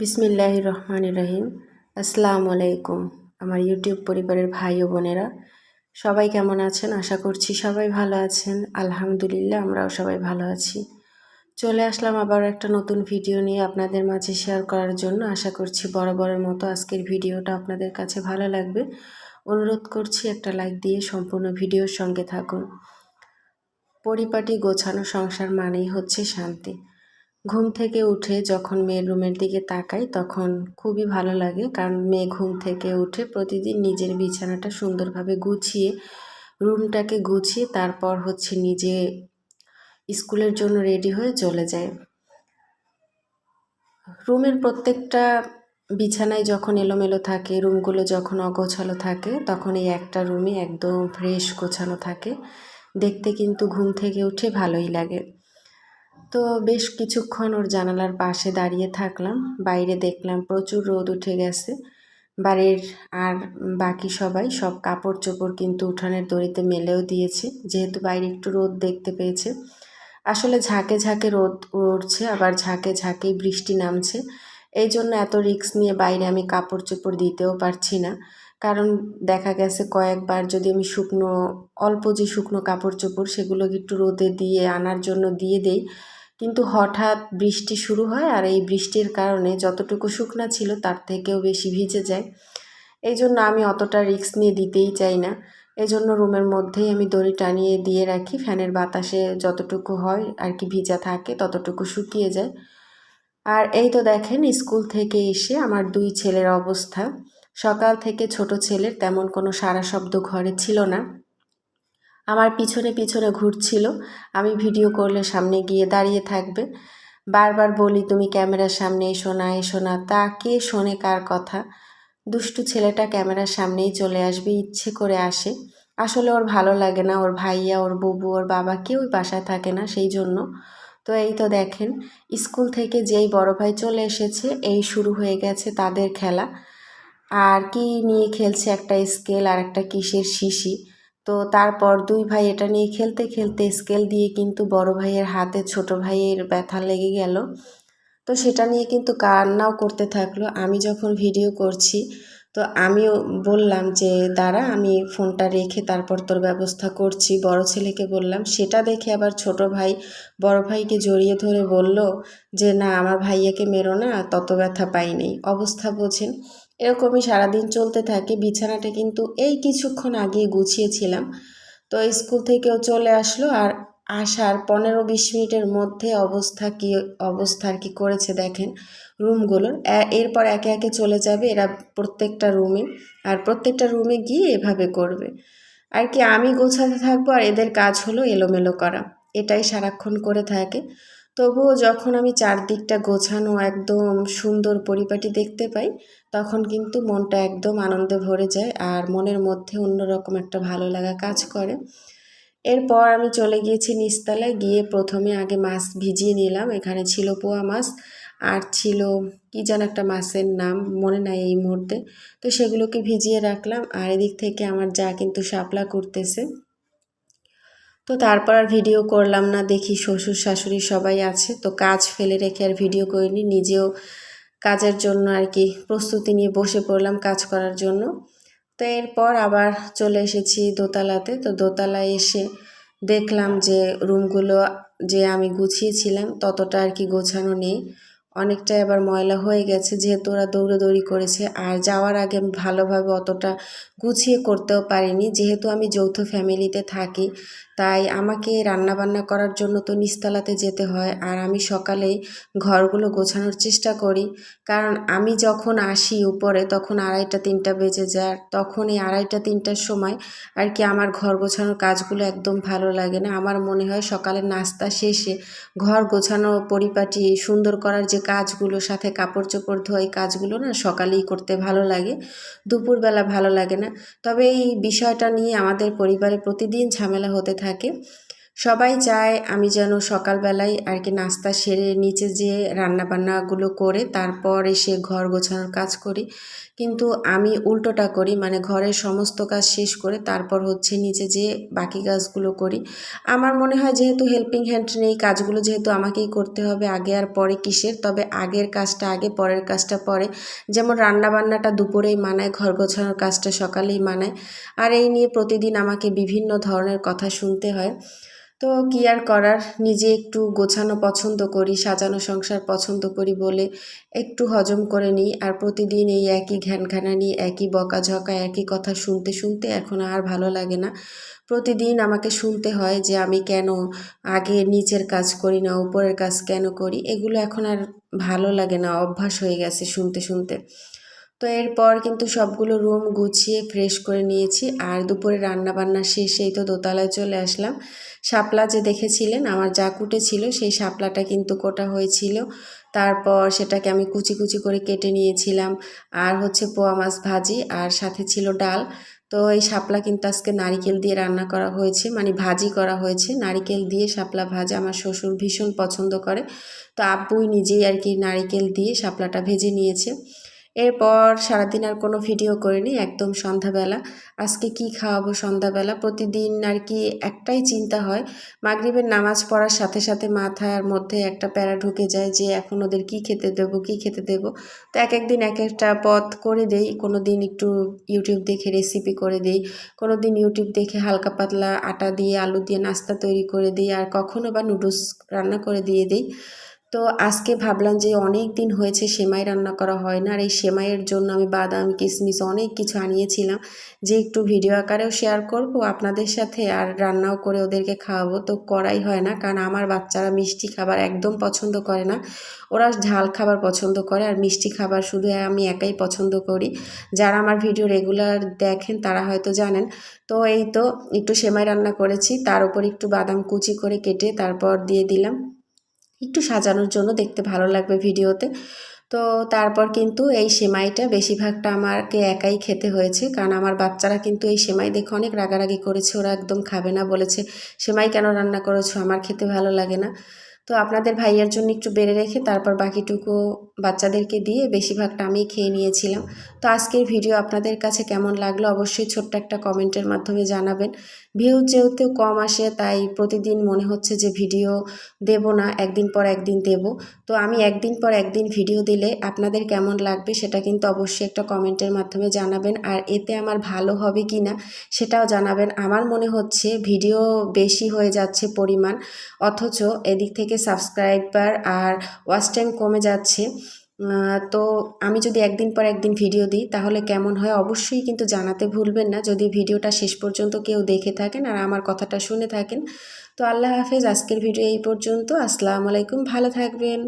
বিসমিল্লাহ রহমান রহিম। আসসালামু আলাইকুম, আমার ইউটিউব পরিবারের ভাই ও বোনেরা। সবাই কেমন আছেন? আশা করছি সবাই ভালো আছেন। আলহামদুলিল্লাহ, আমরাও সবাই ভালো আছি। চলে আসলাম আবার একটা নতুন ভিডিও নিয়ে আপনাদের মাঝে শেয়ার করার জন্য। আশা করছি বরাবরের মতো আজকের ভিডিওটা আপনাদের কাছে ভালো লাগবে। অনুরোধ করছি একটা লাইক দিয়ে সম্পূর্ণ ভিডিওর সঙ্গে থাকুন। পরিপাটি গোছানো সংসার মানেই হচ্ছে শান্তি। ঘুম থেকে উঠে যখন মেয়ের রুমের দিকে তাকাই, তখন খুবই ভালো লাগে। কারণ মেয়ে ঘুম থেকে উঠে প্রতিদিন নিজের বিছানাটা সুন্দরভাবে গুছিয়ে, রুমটাকে গুছিয়ে তারপর হচ্ছে নিজে স্কুলের জন্য রেডি হয়ে চলে যায়। রুমের প্রত্যেকটা বিছানায় যখন এলোমেলো থাকে, রুমগুলো যখন অগোছালো থাকে, তখন এই একটা রুমে একদম ফ্রেশ গোছানো থাকে। দেখতে কিন্তু ঘুম থেকে উঠে ভালোই লাগে। তো বেশ কিছুক্ষণ ওর জানালার পাশে দাঁড়িয়ে থাকলাম। বাইরে দেখলাম প্রচুর রোদ উঠে গেছে। বাড়ির আর বাকি সবাই সব কাপড় চোপড় কিন্তু উঠানের দড়িতে মেলেও দিয়েছে। যেহেতু বাইরে একটু রোদ দেখতে পেয়েছে। আসলে ঝাঁকে ঝাঁকে রোদ উঠছে আবার ঝাঁকে ঝাঁকেই বৃষ্টি নামছে। এই জন্য এত রিক্স নিয়ে বাইরে আমি কাপড় চোপড় দিতেও পারছি না। কারণ দেখা গেছে কয়েকবার যদি আমি শুকনো, অল্প যে শুকনো কাপড় চোপড় সেগুলো একটু রোদে দিয়ে আনার জন্য দিয়ে দেই কিন্তু হঠাৎ বৃষ্টি শুরু হয় আর এই বৃষ্টির কারণে যতটুকু শুকনা ছিল তার থেকেও বেশি ভিজে যায়। এই জন্য আমি অতটা রিস্ক নিয়ে দিতেই চাই না। এই জন্য রুমের মধ্যেই আমি দড়ি টানিয়ে দিয়ে রাখি, ফ্যানের বাতাসে যতটুকু হয় আর কি ভিজা থাকে ততটুকু শুকিয়ে যায়। আর এই তো দেখেন স্কুল থেকে এসে আমার দুই ছেলের অবস্থা। সকাল থেকে ছোট ছেলের তেমন কোনো সারা শব্দ ঘরে ছিল না। আমার পিছনে পিছনে ঘুরছিল। আমি ভিডিও করলে সামনে গিয়ে দাঁড়িয়ে থাকবে। বারবার বলি, তুমি ক্যামেরার সামনে এসো না এসো না। তা কে শোনে কার কথা? দুষ্টু ছেলেটা ক্যামেরার সামনেই চলে আসবে, ইচ্ছে করে আসে। আসলে ওর ভালো লাগে না, ওর ভাইয়া, ওর বুবু, ওর বাবা কেউই বাসায় থাকে না সেই জন্য। তো এই তো দেখেন, স্কুল থেকে যেই বড় ভাই চলে এসেছে, এই শুরু হয়ে গেছে তাদের খেলা। আর কি নিয়ে খেলছে একটা স্কেল আর একটা কিসের শিশি। তো তারপর দুই ভাই এটা নিয়ে খেলতে খেলতে স্কেল দিয়ে কিন্তু বড় ভাইয়ের হাতে ছোট ভাইয়ের ব্যথা লেগে গেল। তো সেটা নিয়ে কিন্তু কান্নাও করতে থাকল। আমি যখন ভিডিও করছি, তো আমিও বললাম যে, দাঁড়া, আমি ফোনটা রেখে তারপর তোর ব্যবস্থা করছি। বড় ছেলেকে বললাম। সেটা দেখে আবার ছোট ভাই বড় ভাইকে জড়িয়ে ধরে বলল যে, না, আমার ভাইয়াকে মেরো না, তত ব্যথা পাইনি অবস্থা বোঝেন। এরকমই সারাদিন চলতে থাকে। বিছানাটা কিন্তু এই কিছুক্ষণ আগে গুছিয়েছিলাম। তো স্কুল থেকেও চলে আসলো আর আসার পনেরো বিশ মিনিটের মধ্যে অবস্থা কি, অবস্থা আর কি করেছে দেখেন রুমগুলোর। এরপর একে একে চলে যাবে এরা প্রত্যেকটা রুমে আর প্রত্যেকটা রুমে গিয়ে এভাবে করবে। আর কি আমি গোছাতে থাকব আর এদের কাজ হলো এলোমেলো করা। এটাই সারাক্ষণ করে থাকে। তবুও যখন আমি চারদিকটা গোছানো একদম সুন্দর পরিপাটি দেখতে পাই, তখন কিন্তু মনটা একদম আনন্দে ভরে যায় আর মনের মধ্যে অন্যরকম একটা ভালো লাগা কাজ করে। এরপর আমি চলে গিয়েছি নিচতলায়, গিয়ে প্রথমে আগে মাছ ভিজিয়ে নিলাম। এখানে ছিল পোয়া মাছ আর ছিল কি যেন একটা মাছের নাম, মনে নাই এই মুহূর্তে। তো সেগুলোকে ভিজিয়ে রাখলাম আর এদিক থেকে আমার যা কিন্তু শাপলা করতেছে। তো তারপর আর ভিডিও করলাম না, দেখি শ্বশুর শাশুড়ি সবাই আছে, তো কাজ ফেলে রেখে আর ভিডিও করিনি, নিজেও কাজের জন্য আর কি প্রস্তুতি নিয়ে বসে পড়লাম কাজ করার জন্য। তো এরপর আবার চলে এসেছি দোতলাতে, তো দোতলায় এসে দেখলাম যে রুমগুলো যে আমি গুছিয়েছিলাম, ততটা আর কি গোছানো নেই। অনেকটাই আবার ময়লা হয়ে গেছে, যেহেতু ওরা দৌড়োদৌড়ি করেছে। আর যাওয়ার আগে আমি ভালোভাবে অতটা গুছিয়ে করতেও পারিনি। যেহেতু আমি যৌথ ফ্যামিলিতে থাকি, তাই আমাকে রান্না বান্না করার জন্য তো নিচতলাতে যেতে হয়। আর আমি সকালেই ঘরগুলো গোছানোর চেষ্টা করি। কারণ আমি যখন আসি উপরে, তখন আড়াইটা, তিনটা বেজে যায়। তখন এই আড়াইটা, তিনটার সময় আর কি আমার ঘর গোছানোর কাজগুলো একদম ভালো লাগে না। আমার মনে হয় সকালের নাস্তা শেষে ঘর গোছানো পরিপাটি সুন্দর করার যে কাজগুলো সাথে কাপড় চোপড় ধোয়া এই কাজগুলো না সকালেই করতে ভালো লাগে, দুপুরবেলা ভালো লাগে না। তবে এই বিষয়টা নিয়ে আমাদের পরিবারে প্রতিদিন ঝামেলা হতে থাকে। সবাই চায় আমি যেন সকালবেলায় আর কি নাস্তা সেরে নিচে যেয়ে রান্নাবান্নাগুলো করে তারপর এসে ঘর গোছানোর কাজ করি। কিন্তু আমি উল্টোটা করি মানে ঘরের সমস্ত কাজ শেষ করে তারপর হচ্ছে নিচে যেয়ে বাকি কাজগুলো করি। আমার মনে হয় যেহেতু হেল্পিং হ্যান্ড নেই, কাজগুলো যেহেতু আমাকেই করতে হবে আগে আর পরে কিসের, তবে আগের কাজটা আগে, পরের কাজটা পরে। যেমন রান্নাবান্নাটা দুপুরেই মানায়, ঘর গোছানোর কাজটা সকালেই মানায়। আর এই নিয়ে প্রতিদিন আমাকে বিভিন্ন ধরনের কথা শুনতে হয়। তো কী আর করার? নিজে একটু গোছানো পছন্দ করি, সাজানো সংসার পছন্দ করি বলে একটু হজম করে নিই। আর প্রতিদিন এই একই ঘ্যানঘ্যানানি, একই বকাঝকা, একই কথা শুনতে শুনতে এখন আর ভালো লাগে না। প্রতিদিন আমাকে শুনতে হয় যে আমি কেন আগে নিচের কাজ করি না, উপরের কাজ কেন করি? এগুলো এখন আর ভালো লাগে না, অভ্যাস হয়ে গেছে শুনতে শুনতে। তো এরপর কিন্তু সবগুলো রুম গুছিয়ে ফ্রেশ করে নিয়েছি। আর দুপুরে রান্না বান্না শেষেই তো দোতলায় চলে আসলাম। শাপলা যে দেখেছিলেন, আমার যা কুটে ছিল, সেই শাপলাটা কিন্তু কোটা হয়েছিল। তারপর সেটাকে আমি কুচি কুচি করে কেটে নিয়েছিলাম। আর হচ্ছে পোয়া মাছ ভাজি, আর সাথে ছিল ডাল। তো এই শাপলা কিন্তু আজকে নারিকেল দিয়ে রান্না করা হয়েছে মানে ভাজি করা হয়েছে। নারিকেল দিয়ে শাপলা ভাজা আমার শ্বশুর ভীষণ পছন্দ করে। তো আব্বুই নিজেই আর কি নারিকেল দিয়ে শাপলাটা ভেজে নিয়েছে। এরপর সারাদিন আর কোনো ভিডিও করিনি, একদম সন্ধ্যাবেলা। আজকে কি খাওয়াবো সন্ধ্যাবেলা? প্রতিদিন আর কি একটাই চিন্তা হয়, মাগরিবের নামাজ পড়ার সাথে সাথে মাথার মধ্যে একটা প্যারা ঢুকে যায় যে এখন ওদের কি খেতে দেবো, কি খেতে দেবো। তো এক একদিন এক একটা পথ করে দেই, কোনো দিন একটু ইউটিউব দেখে রেসিপি করে দিই, কোনো দিন ইউটিউব দেখে হালকা পাতলা আটা দিয়ে, আলু দিয়ে নাস্তা তৈরি করে দিই, আর কখনো বা নুডলস রান্না করে দিয়ে দিই। তো আজকে ভাবলাম যে অনেক দিন হয়েছে সেমাই রান্না করা হয় না, আর এই সেমাইয়ের জন্য আমি বাদাম, কিশমিশ অনেক কিছু আনিয়েছিলাম। যে একটু ভিডিও আকারেও শেয়ার করব আপনাদের সাথে আর রান্নাও করে ওদেরকে খাওয়াবো। তো করাই হয় না, কারণ আমার বাচ্চারা মিষ্টি খাবার একদম পছন্দ করে না। ওরা ঝাল খাবার পছন্দ করে, আর মিষ্টি খাবার শুধু আমি একাই পছন্দ করি। যারা আমার ভিডিও রেগুলার দেখেন তারা হয়তো জানেন। তো এই তো একটু সেমাই রান্না করেছি, তার উপর একটু বাদাম কুচি করে কেটে তারপর দিয়ে দিলাম। একটু সাজানোর জন্য দেখতে ভালো লাগবে ভিডিওতে। তো তারপর কিন্তু এই সেমাইটা বেশিরভাগটা আমাকে একাই খেতে হয়েছে। কারণ আমার বাচ্চারা কিন্তু এই সেমাই দেখে অনেক রাগারাগি করেছে, ওরা একদম খাবে না বলেছে, সেমাই কেন রান্না করেছ? আমার খেতে ভালো লাগে না। তো আপনাদের ভাইয়ের জন্য একটু বেড়ে রেখে তারপর বাকিটুকু বাচ্চাদেরকে দিয়ে বেশিরভাগটা আমি খেয়ে নিয়েছিলাম। তো আজকের ভিডিও আপনাদের কাছে কেমন লাগল অবশ্যই ছোট্ট একটা কমেন্টের মাধ্যমে জানাবেন। ভিউ যেহেতু কম আসে, তাই প্রতিদিন মনে হচ্ছে যে ভিডিও দেব না, একদিন পর একদিন দেব। তো আমি একদিন পর একদিন ভিডিও দিলে আপনাদের কেমন লাগবে সেটা কিন্তু অবশ্যই একটা কমেন্টের মাধ্যমে জানাবেন। আর এতে আমার ভালো হবে কি না সেটাও জানাবেন। আমার মনে হচ্ছে ভিডিও বেশি হয়ে যাচ্ছে পরিমাণ, অথচ এদিক থেকে সাবস্ক্রাইবার আর ওয়াচ টাইম কমে যাচ্ছে। তো আমি যদি একদিন পর একদিন ভিডিও দিই, তাহলে কেমন হয়? অবশ্যই কিন্তু জানাতে ভুলবেন না। যদি ভিডিওটা শেষ পর্যন্ত কেউ দেখে থাকেন আর আমার কথাটা শুনে থাকেন, তো আল্লাহ হাফেজ। আজকের ভিডিও এই পর্যন্ত। আসসালামু আলাইকুম। ভালো থাকবেন।